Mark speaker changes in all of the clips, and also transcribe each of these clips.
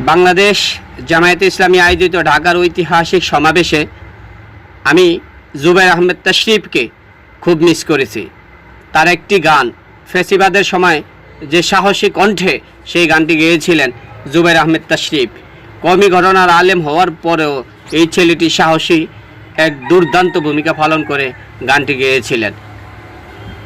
Speaker 1: বাংলাদেশ জামায়াতে ইসলামী আয়োজিত ঢাকার ঐতিহাসিক সমাবেশে আমি জুবাইর আহমেদ তশরিফকে খুব মিস করেছি। তার একটি গান, ফেসিবাদের সময় যে সাহসী কণ্ঠে সেই গানটি গেয়েছিলেন জুবাইর আহমেদ তশরিফ। কমি ঘটনার আলেম হওয়ার পরেও এই ছেলেটি সাহসী এক দুর্দান্ত ভূমিকা পালন করে গানটি গেয়েছিলেন।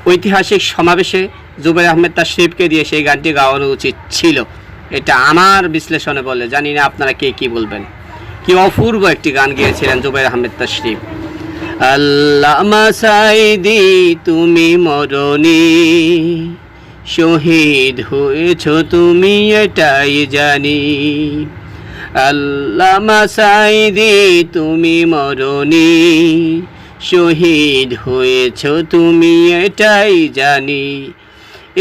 Speaker 1: ঐতিহাসিক সমাবেশে জুবের আহমেদ তাশরিফকে দিয়ে সেই গানটি গাওয়ানো উচিত ছিল। এটা আমার বিশ্লেষণে বলে, জানি না আপনারা কে কি বলবেন। কি অপূর্ব একটি গান গিয়েছিলেন জুবের আহমেদ তাশরিফ। আল্লামা সাইদি তুমি মরণি, শহীদ হয়েছ তুমি, এটাই জানি। আল্লামা সাইদি তুমি মরণি, শহীদ হয়েছ তুমি, এটাই জানি।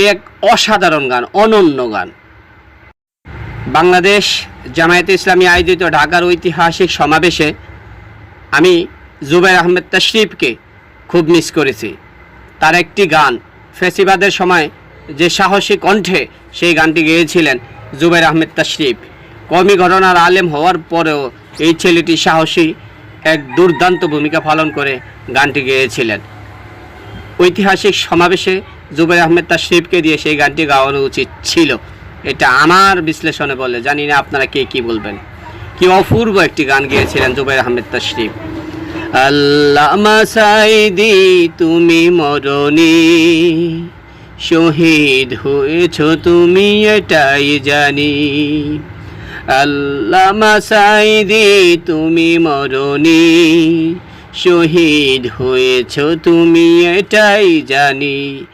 Speaker 1: এক অসাধারণ গান, অনন্য গান। বাংলাদেশ জামায়াতে ইসলামী আয়োজিত ঢাকার ঐতিহাসিক সমাবেশে আমি জুবাইর আহমেদ তশরিফকে খুব মিস করেছি। তার একটি গান, ফেসিবাদের সময় যে সাহসী কণ্ঠে সেই গানটি গেয়েছিলেন জুবাইর আহমেদ তশরিফ। কমি ঘটনার আলেম হওয়ার পরেও এই ছেলেটি সাহসী এক দুর্দান্ত ভূমিকা পালন করে গানটি গেয়েছিলেন। ঐতিহাসিক সমাবেশে জুবাইর আহমেদ তাশরিফকে দিয়ে সেই গানটি গাওয়ানো উচিত ছিল। এটা আমার বিশ্লেষণে বলে, জানি না আপনারা কে কি বলবেন। কি অপূর্ব একটি গান গিয়েছিলেন জুবাইর আহমেদ তাশরিফ। আল্লামা সাইদি তুমি মরণি, শহীদ হয়েছ তুমি এটাই জানি। আল্লামা সাইদি তুমি মরণি, শহীদ হয়েছ তুমি এটাই জানি।